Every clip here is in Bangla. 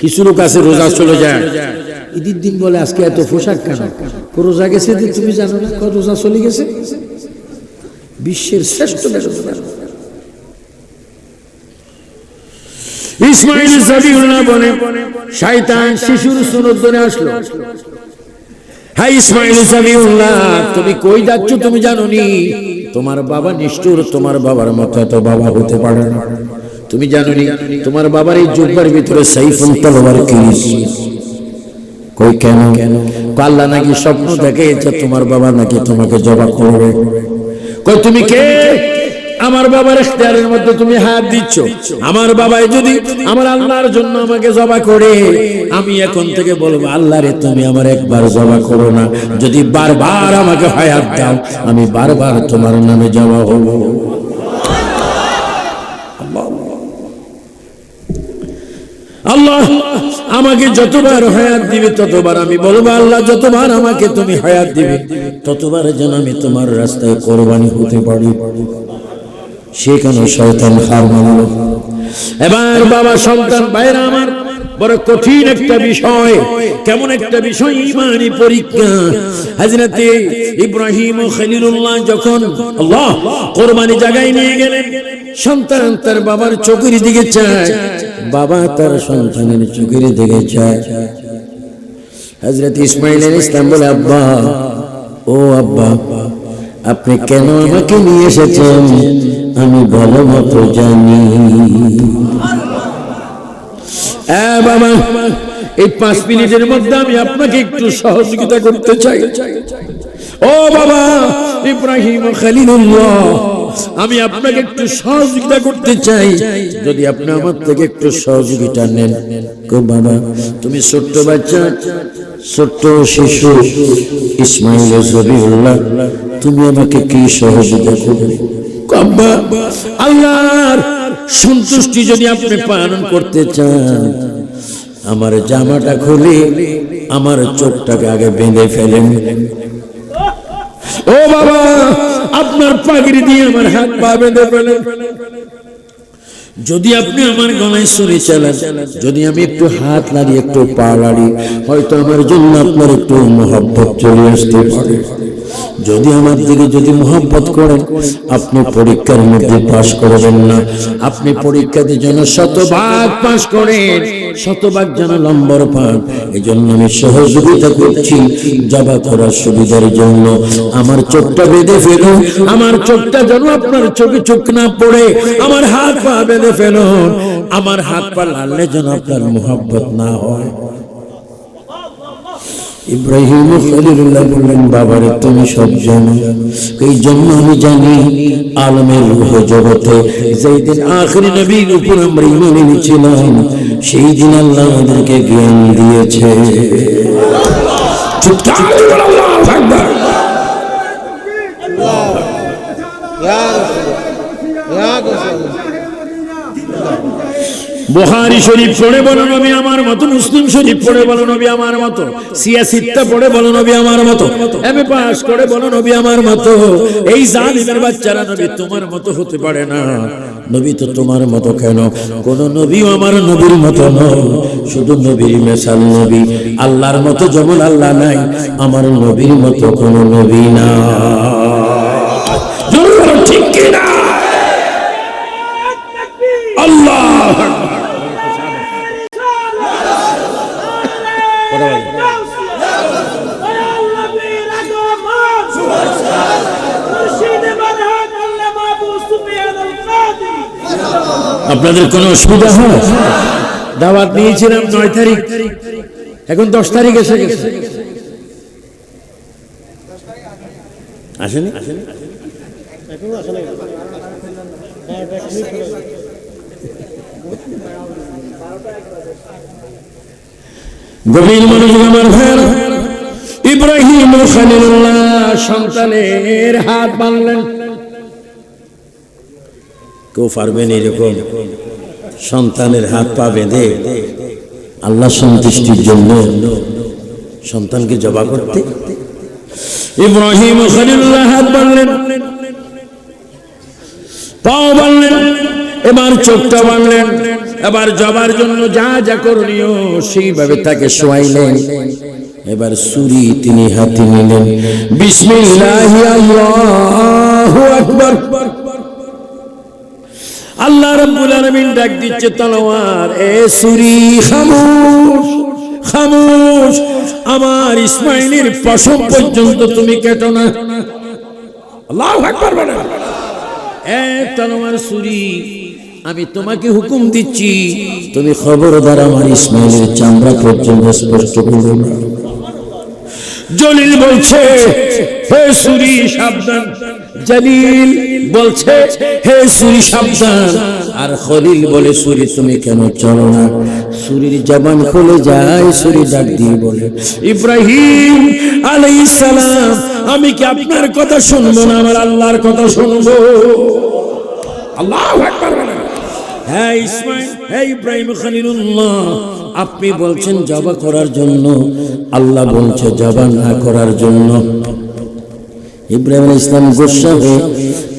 কিছু লোক আছে রোজা চলে যায়। ঈদের দিন বলে আজকে এত পোশাক কেন? রোজা গেছে যে তুমি জানো না রোজা চলে গেছে? বিশ্বের শ্রেষ্ঠ ইসমাইল সবিউল্লাহ বলে শয়তান শিশুর ধরে আসলো। হ্যাঁ ইসমাইল সবিউল্লাহ তুমি কই যাচ্ছ তুমি জানো নি তোমার বাবা নিষ্ঠুর তোমার বাবার মতো এত বাবা হতে পারে না। তুমি জানো তোমার বাবার এই জুব্বার ভিতরে সাইফুল তলোয়ার কি? কই কেন? আল্লাহ নাকি স্বপ্ন দেখে যে তোমার বাবা নাকি তোমাকে জবাব করবে। কই তুমি কে? আমার বাবার ইখতিয়ারের মধ্যে তুমি হাত দিচ্ছ। আমার বাবাই যদি আমার আল্লাহর জন্য আমাকে জবা করে, আমি এখন থেকে বলব, আল্লাহ রে, তুমি আমার একবার জবা করো না। যদি বারবার আমাকে হায়াত দাও, আমি বারবার তোমার নামে জবা হব। আল্লাহ, আমাকে যতবার হায়াত দিবে, ততবার আমি বলব, আল্লাহ, যতবার আমাকে তুমি হায়াত দিবে, ততবার যেন আমি তোমার রাস্তায় কোরবানি হতে পারি। সেখানে শয়তান হার মানল? এবার বাবা, সন্তান বাইরে আমার, বড় কঠিন একটা বিষয়, কেমন একটা বিষয়, ইমানি পরীক্ষা। হাজরাতে ইব্রাহিম ও খলিলুল্লাহ যখন আল্লাহ কোরবানি জায়গায় নিয়ে গেলেন সন্তান তার বাবার চোখের দিকে চায়, বাবা তার সন্তানের চোখের দিকে চায়। হজরত ইসমাইল ইসলাম বলে, আব্বা, ও আব্বা, আপনি কেন আমাকে নিয়ে এসেছেন? আমি ভালো মতো জানি। হ্যাঁ বাবা। এই পাঁচ মিনিটের মধ্যে আমি আপনাকে একটু সহযোগিতা করতে চাই। ও বাবা, ইব্রাহিম খালিলুল্লাহ, আমি আপনাকে একটু সহযোগিতা করতে চাই। যদি আপনি আমার থেকে একটু সহযোগিতা নেন। গো বাবা, তুমি ছোট্ট বাচ্চা, ছোট্ট শিশু, ইসমাইল জবিউল্লাহ, তুমি আমাকে কি সহযোগিতা করবে? আব্বা, আল্লাহর সন্তুষ্টি যদি আপনি পালন করতে চান আমার জামাটা খুলে আমার চোখটাকে আগে বেঁধে ফেলেন। ও বাবা আপনার পাগড়ি দিয়ে আমার হাত পা বেঁধে ফেলেন। যদি আপনি আমার গলায় সরে চালান যদি আমি একটু হাত নাড়ি একটু পা নাড়ি হয়তো আমার জন্য আপনার একটু মহব্বত চলে আসতে পারে। যদি আমার দিকে যদি মোহাম্মত করেন, আপনি পরীক্ষার মধ্যে পাশ করবেন না। আপনি পরীক্ষাতে যেন শতভাগ পাশ করেন, শতভাগ যেন নম্বর পান এই জন্য আমি সহযোগিতা করছি জবা করার সুবিধার জন্য। আমার চোখটা বেঁধে ফেলুন, আমার চোখটা যেন আপনার চোখে চোখ না পড়ে, আমার হাত পা বেঁধে ফেলুন, আমার হাত পা লাললে যেন আপনার মোহাব্বত না হয়। ইব্রাহিম বাবারে, তুমি সব জানো। এই জন্য আমি জানি আলমের রুহ জগতে। যেই আখরি নবীর উপর আমরা ইমান এনেছিলাম, সেই দিন আল্লাহ আমাদেরকে জ্ঞান দিয়েছে। চিৎকার করে বলো, আল্লাহু আকবার। বুহারি শরীফ পড়ে বলো নবী আমার মতো, মুসলিম শরীফ পড়ে বলো নবী আমার মতো সিয়াসিত্তা পড়ে বলো নবী আমার মতো এমএ পাস করে বলো নবী আমার মতো। এই জালিমের বাচ্চারা নবী তোমার মতো হতে পারে না। নবী তো তোমার মতো কেন? কোন নবীও আমার নবীর মতো নয়, শুধু নবীর মেশাল নবী। আল্লাহর মতো যেমন আল্লাহ নাই, আমার নবীর মতো কোন নবী না ঠিক কিনা? আপনাদের কোনো অসুবিধা হয়? দাওয়াত নিয়েছিলাম নয় তারিখ। এখন দশ তারিখ এসে গেছে। আসেনি? গভীর মনোযোগ আমার ভাইয়েরা। ইব্রাহিম সন্তানের হাত বাঁধলেন। কেউ পারবেন এরকম? সন্তানের হাত পা বেঁধে আল্লাহ সন্তুষ্টির জন্য সন্তানকে জবা করতে? ইব্রাহিম হাত পাও এবার চোখটা বাঁধলেন এবার জবার জন্য যা যা করণীয় সেইভাবে তাকে শোয়াইলেন। এবার সুরি তিনি হাতে নিলেন। বিসমিল্লাহি আল্লাহু আকবার। আল্লাহ রাব্বুল আলামিন ডাক দিচ্ছে তলোয়ার, এ সুরি, খামোশ খামোশ, আমার ইসমাইলের পশম পর্যন্ত তুমি কেটো না। আল্লাহু আকবার বলেন। এ তলোয়ার, সুরি, আমি তোমাকে হুকুম দিচ্ছি, তুমি খবরদার আমার ইসমাইলের চামড়া পর্যন্ত স্পষ্ট করো না। জলিল বলছে হে সুরি, সাবধান জলিল বলছে, হে সুরি, সাবধান। আর খলিল বলে, সুরি, তুমি কেন চলো না? সুরির জবান খুলে যায়, সুরি ডাক দিয়ে বলে, ইব্রাহিম আলাইহিস সালাম, আমি কি আপনার কথা শুনব না? আমার আল্লাহর কথা শুনব? আল্লাহু আকবার হ্যাঁ ইসমাইল হ্যাঁ ইব্রাহিম খলিলুল্লাহ, আপনি বলছেন জবা করার জন্য। আল্লাহ বলছে, জবা না করার জন্য। ইব্রাহিম ইসলাম গোসা হয়ে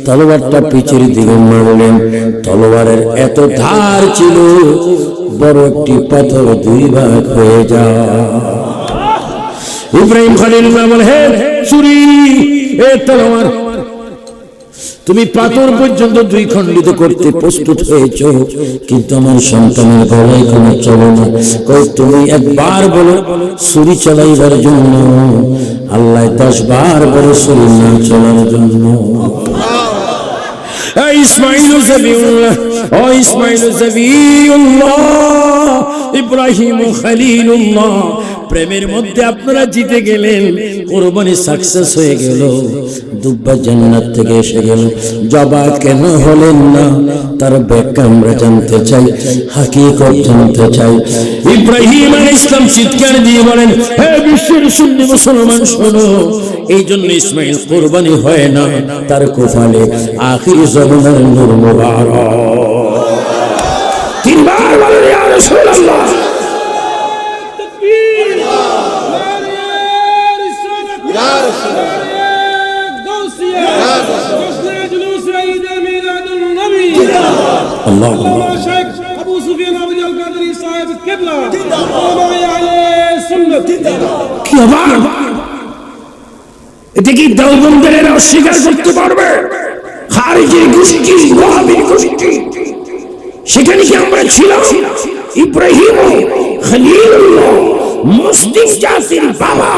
তলোয়ারটা পিছের দিকে মারলেন। তলোয়ারের এত ধার ছিল, বড় একটি পাথর দুই ভাগ হয়ে যায়। ইব্রাহিম খালিল বলে, হে চুরি, এ তলোয়ার তুমি পাথর পর্যন্ত দুই খণ্ডিত করতে প্রস্তুত হয়েছ, কিন্তু আমার সন্তানের গলায় কোনো চলো না। তুমি একবার বলো, ছুরি চালাইবার জন্য? আল্লাহ দশ বার বলে ছুরি না চলার জন্য। ইব্রাহিম খলিলুল্লাহ, প্রেমের মধ্যে আপনারা জিতে গেলেন। কোরবানি সাকসেস হয়ে গেল। দুব্বা জান্নাত থেকে এসে গেল। জবা কেন হলেন না? তার ব্যাখ্যা আমরা জানতে চাই, হাকিকত জানতে চাই। ইব্রাহিম ইসলাম চিৎকার দিয়ে বলেন, হে বিশ্বের সুন্নি মুসলমান, শোনো এই জন্য ইসমাইল কোরবানি হয় না, তার কোফালে আখির জমানার নূর মুবারক। তিনবার বলেন, ইয়া রাসূলুল্লাহ অস্বীকার করতে পারবে। সেখানে কি আমরা ছিলাম? ইব্রাহিম মুসলিম জাতির বাবা।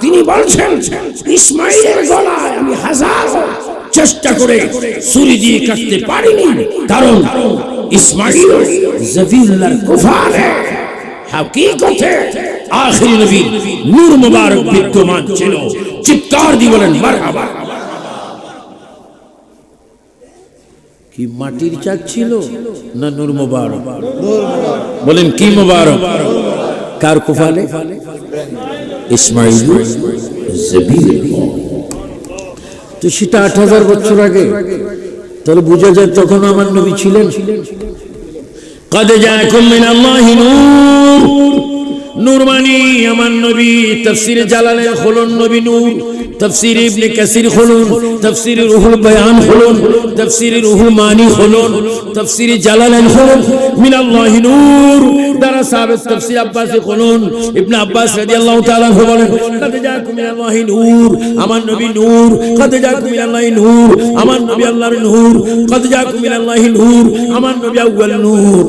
তিনি বলছেন, ইসমাইলের গলায় আমি হাজার চেষ্টা করে ছুরি দিয়ে কাটতে পারিনি। কারণ ইসমাইল জফিল্লার কুফারে। হাকিকতে আখিরি নবী নূর মুবারক বিদ্যমান ছিল। চিৎকার দিয়ে বলেন, মারহাবা। কি মাটির চাক ছিল না নূর মুবারক বলেন কি মুবারক কার কুফালে ইসমাইল জবিল তো সেটা আট হাজার বছর আগে তাহলে বোঝা যায় তখন আমার নবী ছিলেন قد جاءكم من الله نور নূর মানি, আমার নবী তাফসীর জালালের খুলুন নবী নূর, তাফসীর ইবনে কাসির খুলুন তাফসীর রুহুল বায়ান খুলুন তাফসীর রুহুল মানি খুলুন তাফসীর জালালাইন খুলুন মিন আল্লাহি নূর। দ্বারা সাহাবে তাফসীর আব্বাসি খুলুন ইবনে আব্বাস রাদিয়াল্লাহু তাআলা আনহু বলেন কাদ জাকুম মিন আল্লাহি নূর, আমার নবী নূর কাদ জাকুম মিন আল্লাহি নূর, আমার নবী আল্লাহর নূর কাদ জাকুম মিন আল্লাহি নূর, আমার নবী আউয়াল নূর।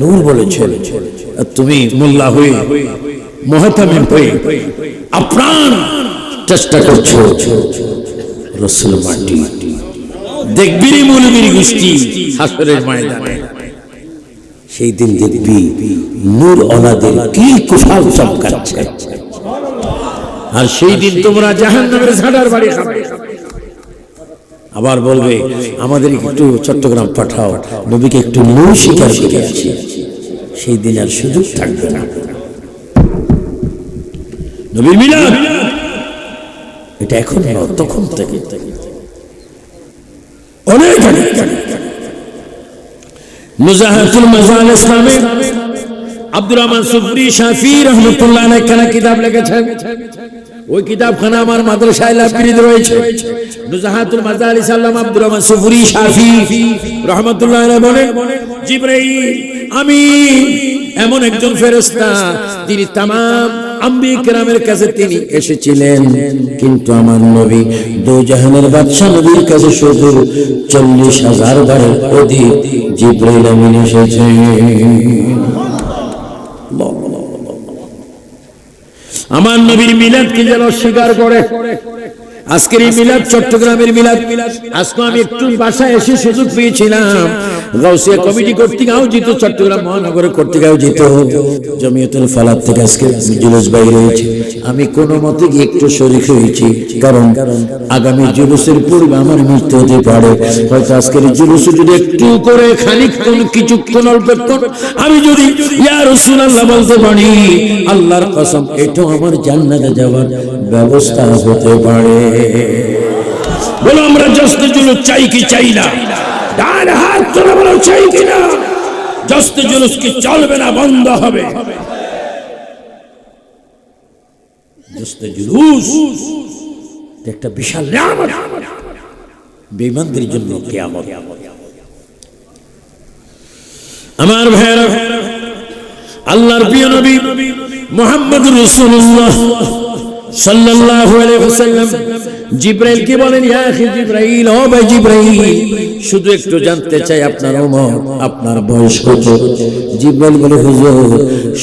নূর বলেছেন তুমি মোল্লা হয়ে হয়ে আপ্রাণ চেষ্টা করছ রসুল মাটি। দেখবি রে মৌলবীর গোষ্ঠী? হাসরের ময়দানে। সেই দিন দেখবি নূর অনাদের কি কুশাল চমকাচ্ছে আর সেই দিন তোমরা জাহান নামের ঝাড়ার বাড়ি খাবে। আবার বলবে আমাদের একটু চট্টগ্রাম পাঠাও নবীকে একটু নূর শিকার করে আসি সেই দিন আর সুযোগ থাকবে না। নবীর মিলাদ। এটা এখন তখন থেকে। অনেক মুজাহাতুল নামে আব্দুর রহমান সুফরি শাফি রহমতুল্লাহ কিতাব ওই কিতাবখানা আমার মাদ্রাসায় রয়েছে। নুজাহাতুল আল্লামা আব্দুর রহমান সুফরি শাফি রহমতুল্লাহ জিবরাইল, আমি এমন একজন ফেরেশতা তিনি তামাম আম্বি কাছে তিনি এসেছিলেন। কিন্তু আমার নবী দু জাহানের বাদশাহ নবীর কাছে শুধু চল্লিশ হাজার বারের অধিক জিব্রাইল আমিন এসেছে। আমার নবীর মিলাদকে যেন স্বীকার করে। আজকের এই মিলাদ, চট্টগ্রামের মিলাদ আজকে আমি একটু বাসায় এসে সুযোগ পেয়েছিলাম। গাউসিয়া কমিটি কর্তৃক আয়োজিত, চট্টগ্রাম মহানগর কর্তৃক আয়োজিত জমিয়তুল ফালাত থেকে আজকে জুলুস বাইরে হয়েছে আমি কোনো মতে একটু শরীর হয়েছি, কারণ আগামী জুলুসের পূর্বে আমার মৃত্যু হতে পারে। হয়তো আজকের এই জুলুসে যদি একটু করে খানিকক্ষণ, কিছুক্ষণ, অল্পক্ষণ, আমি যদি ইয়া রাসূলুল্লাহ বলতে পারি, আল্লাহর কসম, এটাও আমার জান্নাতে যাওয়ার ব্যবস্থা হতে পারে। বলো, আমরা জস্তে জুলুস চাই কি চাই না? ডান হাত তুলে বলো, চাই কি না? জস্তে জুলুস কি চলবে না, বন্ধ হবে? জস্তে জুলুস একটা বিশাল নিয়ামত। বেঈমানদের জন্য কিয়ামত। আমার ভাইয়েরা, আল্লাহর প্রিয় নবী মুহাম্মদ রাসূলুল্লাহ। সাল্লাল্লাহু আলাইহি ওয়াসাল্লাম। কি বলেন, ইয়া আখি ও ভাই শুধু একটু জানতে চাই আপনার ওমর আপনার বয়স কত? বলে, হুজুর,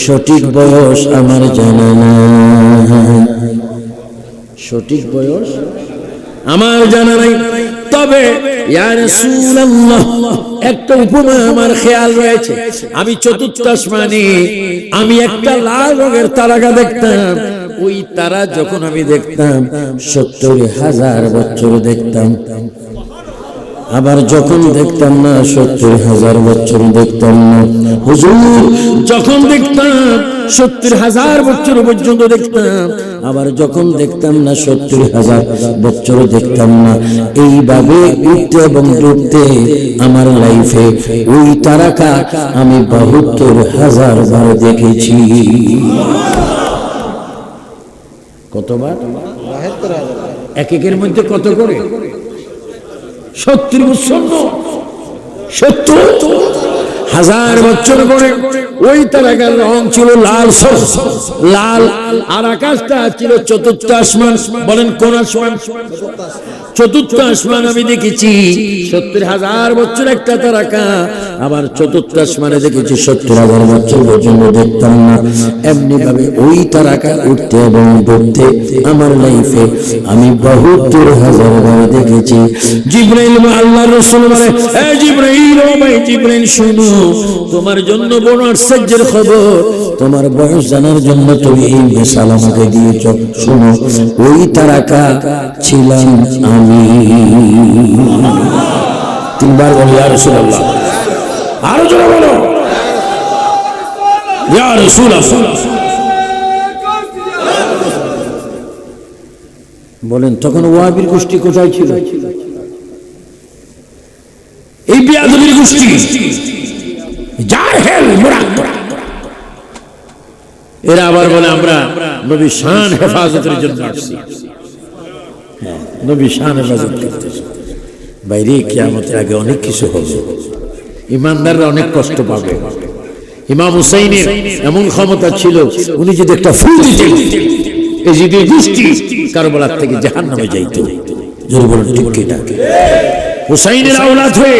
সঠিক বয়স আমার জানা নাই। সঠিক বয়স আমার জানা নাই। তবে একটা উপমা আমার খেয়াল রয়েছে। আমি চতুর্থ আসমানে, আমি একটা লাল রঙের তারাকা দেখতাম। ওই তারা যখন আমি দেখতাম, সত্তর হাজার বছর দেখতাম। আবার যখন দেখতাম না, সত্তর হাজার বছর দেখতাম না। হুজুর, যখন দেখতাম, সত্তর হাজার বছর পর্যন্ত দেখতাম, আবার যখন দেখতাম না, সত্তর হাজার বছর দেখতাম না। এইভাবে উঠতে এবং ডুবতে আমার লাইফে ওই তারাকা আমি বাহাত্তর হাজার বার দেখেছি। কতবার? এক একের মধ্যে কত করে? সত্তর সত্য সত্তর? হাজার বছর করে ওই তারাকার রং ছিল লাল লাল আর আকাশটা ছিল চতুর্থ আসমান। বলেন, কোন আসমান? চতুর্থ আসমান আমি দেখেছি। সত্তর হাজার বছর একটা তারাকা। আবার চতুর্থ আসমানে দেখেছি, সত্তর হাজার বছর পর্যন্ত দেখতাম না। এমনি ভাবে ওই তারাকা উঠতে এবং ডুবতে আমার লাইফে আমি বাহাত্তর হাজার বার দেখেছি। জিব্রাইল আল্লাহ রসুল বলে জিব্রাইল ও ভাই, জিব্রাইল, শুনো, তোমার জন্য বড় আশ্চর্যের খবর, তোমার বয়স জানার জন্য তুমি এই মিশাল আমাকে দিয়েছ। শুনো, ওই তারাকা ছিলাম আমি। তিনবার বলি আর রসুল্লাহ আরও জোরে বলো। বলেন, তখন ওয়াবির গোষ্ঠী কোথায় ছিল? এই বিয়াদবির গোষ্ঠী। এরা আবার বলে, আমরা নবী শান হেফাজতের জন্য আসছি। নবী শান হেফাজত করতেছি বাইরে কিয়ামতের আগে অনেক কিছু হবে। ইমানদাররা অনেক কষ্ট পাবে। ইমাম হুসাইনের এমন ক্ষমতা ছিল, উনি যদি একটা ফুল দিতেন, এই যদি গোষ্ঠী কারবালার থেকে জাহান নামে যাইতো। জোর বলুন, ঠিক হুসাইনের আওলাদ হয়ে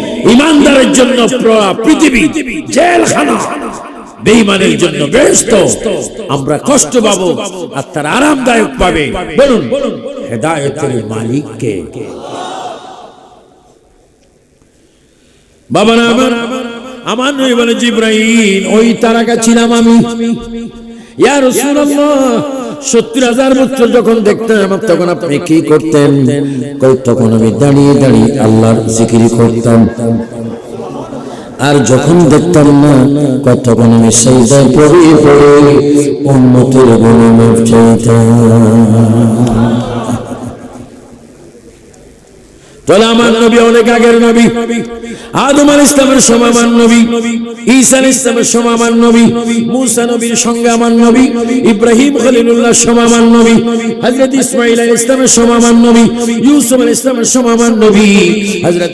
ইমানদারের জন্য পৃথিবী জেলখানা। বেঈমানের জন্য ব্যস্ত। আমরা কষ্ট পাবো আর তার আরামদায়ক পাবে। বলুন, হেদায়েতের মালিক কে বাবা না আমার নবী বলে জিব্রাইল, ওই তারাকা ছিলাম আমি। ইয়া রাসূলুল্লাহ সত্তর হাজার বছর যখন দেখতাম, তখন আপনি কি করতেন? তখন আমি দাঁড়িয়ে দাঁড়িয়ে আল্লাহর জিকির করতাম। আর যখন দেখতাম না কতক্ষণ আমি সেইদায় পড়ে পড়ে উন্নতির গুণে চাইতাম। আমার নবী অনেক আগের নবী। আদম আল ইসলামের নবী। ইসলামের নবী। মুসা নবীর সঙ্গে আমার নবী। ইব্রাহিম নবী। আল ইসলামের নবী। ইউসুফ আল ইসলামের নবী।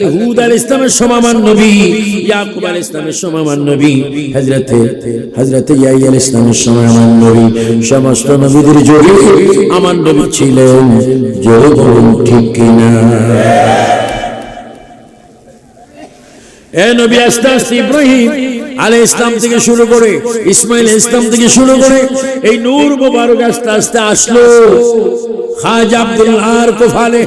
হুদ আল ইসলামের সময় নবী। ইয়াকুব আল ইসলামের নবী। হযরত ইয়াই আল ইসলামের নবী। সমস্ত নবীদের জোরে আমার নবী ছিলেন। জোরে ঠিক কিনা? এ নবী আস্তে আস্তে ইব্রাহিম আলে ইসলাম থেকে শুরু করে, ইসমাইল ইসলাম থেকে শুরু করে, এই নূর মোবারক আস্তে আস্তে আসলো। খাজা আব্দুল্লাহর কোফালে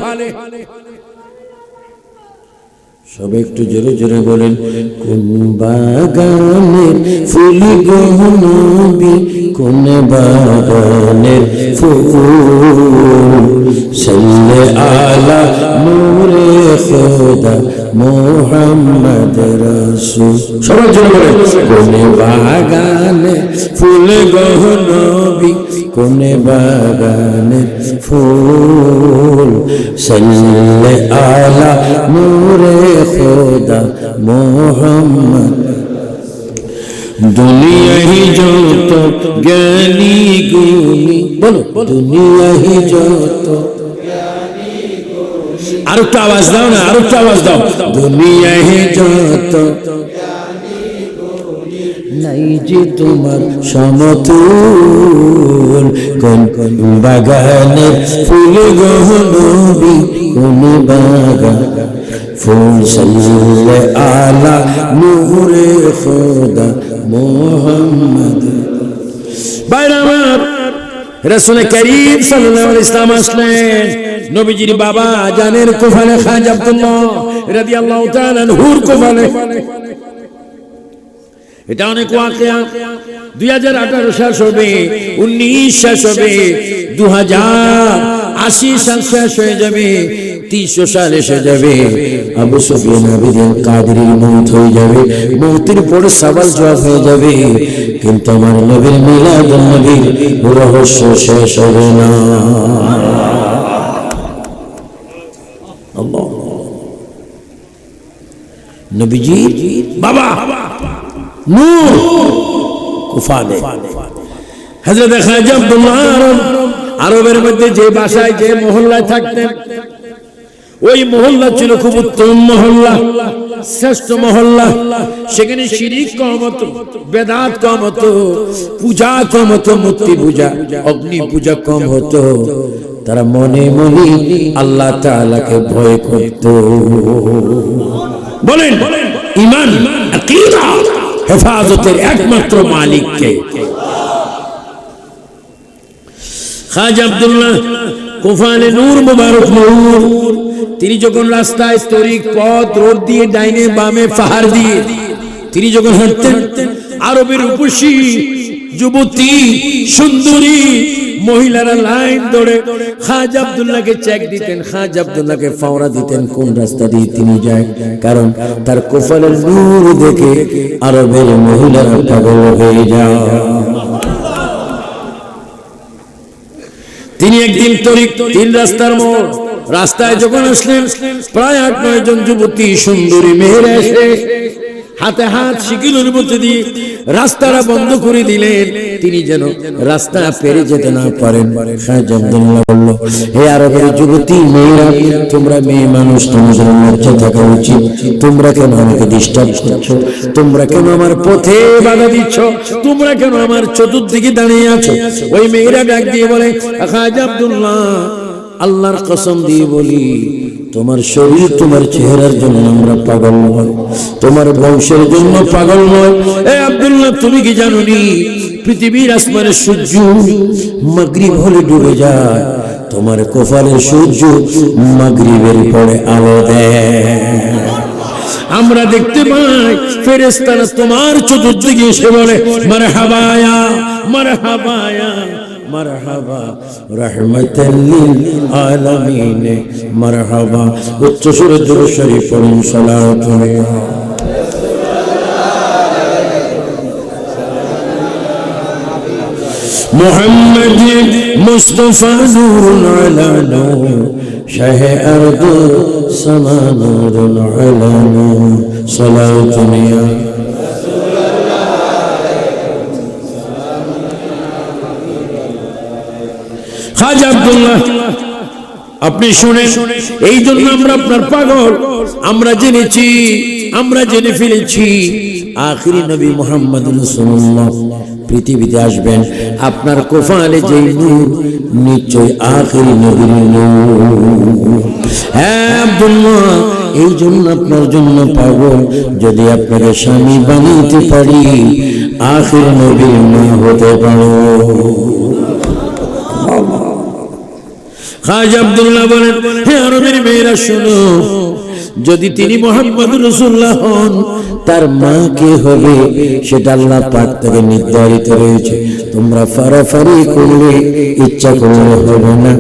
সব একটু জোরে জোরে বলেন, কোন বাগানের ফুল গহনবি কোন বাগানের ফুল? সাল্লে আলা নূরে খোদা মোহাম্মদ রাসূল। সবাই জোরে বলেন, কোন বাগানে ফুল গহনবি কোন বাগানের ফুল, সাল্লে আলা নূরে খোদা মোহাম্মদ। দুনিয়াহি যত জ্ঞানী গুণী, বলো দুনিয়াহি যত আর একটু আওয়াজ দাও না আর একটু আওয়াজ দাও। দুনিয়াহি যত নাই যে তোমার সমতুল। কোন কোন বাগানের ফুল গহনবি কোন বাগান ফুল সাল্লে আলা নূরে খোদা মোহাম্মদ। বাইরে আমার রসুল করিম সাল্লাল্লাহু আলাইহি ইসলাম আসলেন। নবীজির বাবা জানের কোফালে খাজ আব্দুল্লাহ রাদিয়াল্লাহু তাআলা হুর কোফালে এটা অনেক ওয়াকিয়া। দুই হাজার আঠারো শেষ হবে, উনিশ শেষ হবে দু হাজার আশি সাল শেষ হয়ে যাবে, তিনশো সাল এসে যাবে। আবু আবিদিন মৌত হয়ে যাবে, মৌতের সবাল জবাব হয়ে যাবে। কিন্তু আমার নবীর মিলাদ নবীর রহস্য শেষ হবে না। নবীজি বাবা। নূর। কুফালে হযরত খাজা আব্দুল্লাহ আরব, আরবের মধ্যে যে বাসায়, যে মহল্লায় থাকতেন, ওই মহল্লা ছিল খুব উত্তম মহল্লা, শ্রেষ্ঠ মহল্লা। সেখানে শিরিক কম হতো বেদাত কম হতো পূজা কম হতো মূর্তি পূজা, অগ্নি পূজা কম হতো তারা মনে মনে আল্লাহ তাআলাকে ভয় করত। বলেন, ইমান, আকীদা। হেফাজতের একমাত্র মালিককে। খাজা আব্দুল্লাহ কোফানে নূর মুবারক নূর তিনি যখন রাস্তায় তরিক পথ রোড দিয়ে ডাইনে বামে পাহাড় দিয়ে, তিনি যখন হাঁটতেন, আরবের উপসী যুবতী, সুন্দরী, মহিলারা লাইন ধরে খাজ আব্দুল্লাহকে চেক দিতেন, খাজ আব্দুল্লাহকে ফাওরা দিতেন, কোন রাস্তা দিয়ে তিনি যায়? কারণ তার কোফালের নূর দেখে আরবের মহিলারা পাগল হয়ে যায়। তিনি একদিন তরিক, তিন রাস্তার মোড়, রাস্তায় যখন আসলেন, প্রায় আট নয় জন যুবতী, সুন্দরী মেয়েরা এসে হাতে হাত শিকিলের মধ্যে দিয়ে রাস্তাটা বন্ধ করে দিলেন। তিনি যেন রাস্তা পেরে যেতে না পারেন। আব্দুল্লাহ বলল, হে যুবতী মেয়েরা, তোমরা মেয়ে মানুষ, তোমাদের থাকা উচিত। তোমরা কেন আমাকে ডিস্টার্ব করছ? তোমরা কেন আমার পথে বাধা দিচ্ছ? তোমরা কেন আমার চতুর্দিকে দাঁড়িয়ে আছো? ওই মেয়েরা ডাক দিয়ে বলে আব্দুল্লাহ, আল্লাহর কসম দিয়ে বলি তোমার শরীর তোমার চেহারার জন্য আমরা পাগল নয় তোমার বংশের জন্য পাগল নয় এ আব্দুল্লাহ, তুমি কি জানো নি পৃথিবীর আসমানের সূর্য মাগরিব হলে ডুবে যায়। তোমার কোফালের সূর্য মাগরিবের পরে আলো দেয়। আমরা দেখতে পাই ফেরেস্তারা তোমার চতুর্দিকে এসে বলে মার হাবায়া মার হাবায়া মারহাবা রহমতাল লিল আলামিন মারহাবা উচ্চ সুরে দুরূদ শরীফ পড়ুন সালাতু محمد مصطفى نور على نور شاه أرض سما نور على نور صلاة يا আপনি শুনে এই জন্য আমরা আপনার পাগল। আমরা জেনেছি, আমরা জেনে ফেলেছি। আখিরি নবী মোহাম্মদ পৃথিবীতে আসবেন। আপনার কোফালে যে নিশ্চয় আখিরি নবীর হ্যাঁ এই জন্য আপনার জন্য পাগল। যদি আপনাকে স্বামী বানাইতে পারি, আখির নবীর মা হতে পারো। খাজ আব্দুল্লাহ বলেন, হে আরবের মেয়েরা, শোনো, যদি তিনি মোহাম্মদ রসুল্লাহ হন, তার মা কে হবে? সেটা আল্লাহ পাক থেকে নির্ধারিত রয়েছে। তোমরা ফারাফারি করলে, ইচ্ছা করলে হবে না।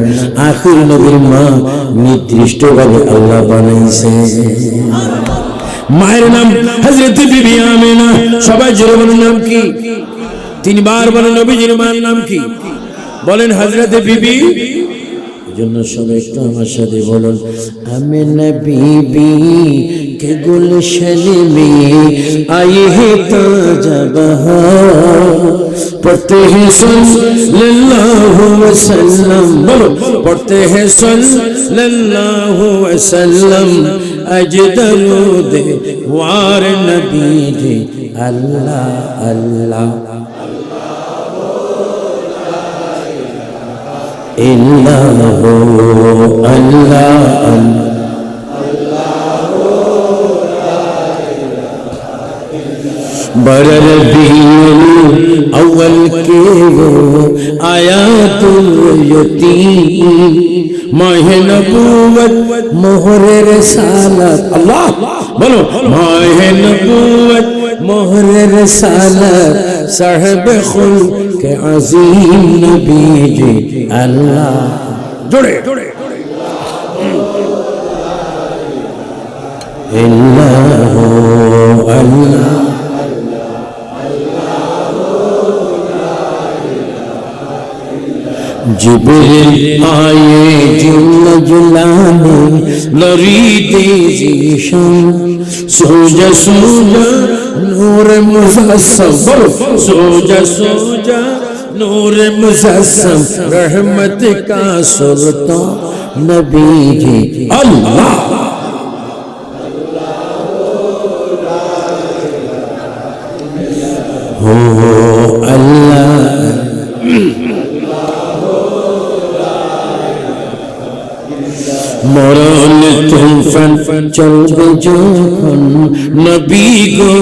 আখির নবীর মা নির্দিষ্ট ভাবে আল্লাহ বানাইছে। মায়ের নাম হজরত বিবি আমেনা। সবাই জোরে বলেন, নাম কি? তিনবার বলেন, নবীজির মায়ের নাম কি? বলেন হজরত বিবি জন্য সবাই একটু আমার সাথে বলুন, আমি নবীবি কে গুলশন মে আয়ে হে তাজা পড়তে হে সাল্লাল্লাহু ওয়াসাল্লাম বলো পড়তে হে সাল্লাল্লাহু ওয়াসাল্লাম আজদরুদ ওয়ার নবী জি আল্লাহ আল্লাহ। ইল্লাহু আল্লাহ بڑھ ربیل اول کے وہ آیا یتی ماہ نبوت مہر رسالت اللہ بولو ماہ نبوت مہر رسالت صاحب خل کے عظیم نبی جی اللہ۔ جڑے۔ اللہ اللہ۔ জুবরিল আয়ে জুল জুলানে নরিতে জিশান সোজা সোজা নূর মুসাসসর সোজা সোজা نور مزسم رحمت کا سلطان نبی جی اللہ ہو চলবে যখন নবী গো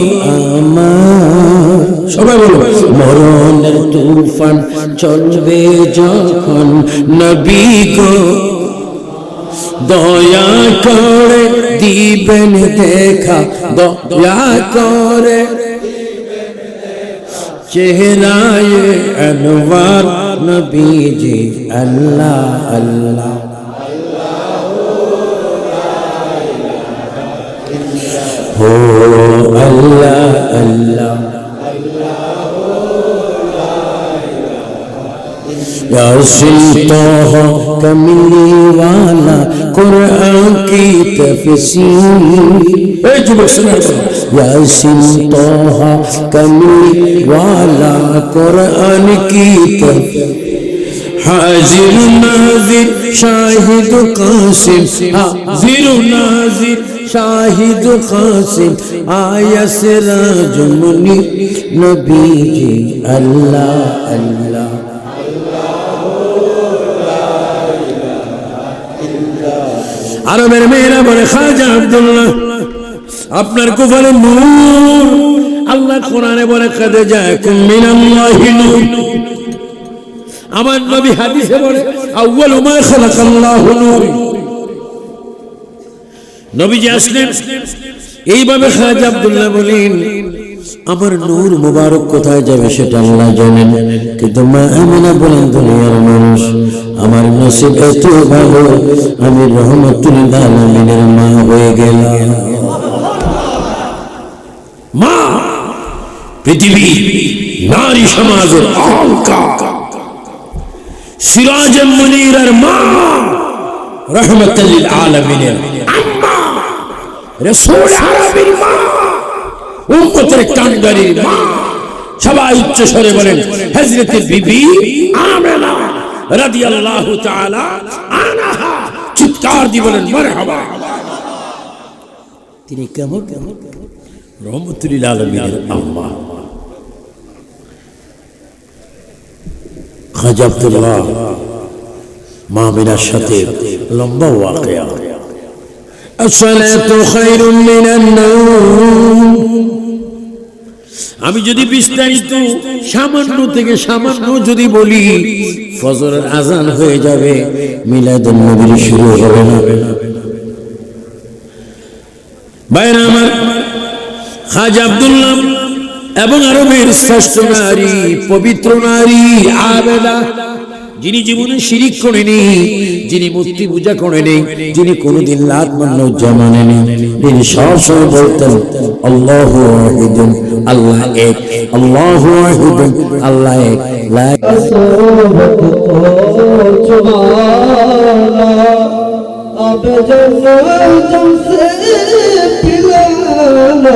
সবাই বলো, মরণের তুফান চলবে যখন নবী গো। দয়া করে দিবেন দেখা, দয়া করে চেহারায় আনওয়ার নবীজি, আল্লাহ আল্লাহ। हो अल्लाह अल्लाह यासिन तोहा कमली वाला कुरान की तफसीर ए जुबक सुना यासिन तोहा कमली वाला कुरान की तफसीर हाजिर नाजिर शाहिद कासिम हाजिर नाजिर শাহিদ কাসিম, আয়াস রাজমনি নবীজি আল্লাহ আল্লাহ। আরবের মেয়েরা বলে, খাজা আব্দুল্লাহ, আপনার কুফারে নূর আল্লাহ কোরআনে বলে, কাদে যায় মিনাল্লাহি আমার নবী হাদিসে বলে, আউয়ালু মা খালাকাল্লাহু নূর। নবীজি আসলেন, এইভাবে খাজা আব্দুল্লাহ বলেন, আমার নূর মুবারক কোথায় যাবে সেটা আল্লাহ জানেন। কিন্তু মা আমিনা বলেন, দুনিয়ার মানুষ, আমার নসিব এত ভালো, আমি রহমতুল্লাহ মা হয়ে গেলাম। মা, পৃথিবী, নারী সমাজের সিরাজ মুনিরের মা, রহমতুল্লিল আলমিনের আম্মা। রসুল আরবির মা, উম্মতের কান্ডারির মা। সবাই উচ্চ স্বরে বলেন হযরতের বিবি আমেনা রাদিয়াল্লাহু তাআলা আনহা। চিৎকার দিয়ে বলেন, মারহাবা। তিনি কেমন? কেমন রহমতুল্লিল আলমিনের আম্মা। খাজা আব্দুল্লাহ মা মিনার সাথে লম্বা ওয়াকিয়া। আমি যদি বিস্তারিত সামান্য থেকে সামান্য যদি বলি, ফজরের আজান হয়ে যাবে, মিলাদুন নবীর শুরু হবে না। বাইরে আমার, খাজা আব্দুল্লাহ এবং আরবের শ্রেষ্ঠ নারী, পবিত্র নারী, আবেদা। যিনি জীবনে শিরিক করেনি যিনি মূর্তি পূজা করেনি যিনি কোনোদিন লাত মান্য জামানেনি তিনি সবসময় বলতেন আল্লাহ ওয়াহিদুন আল্লাহ এক আল্লাহ ওয়াহিদুন আল্লাহ এক লা सोबत को चुमाना अब जब जम से पिलाना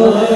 Oh,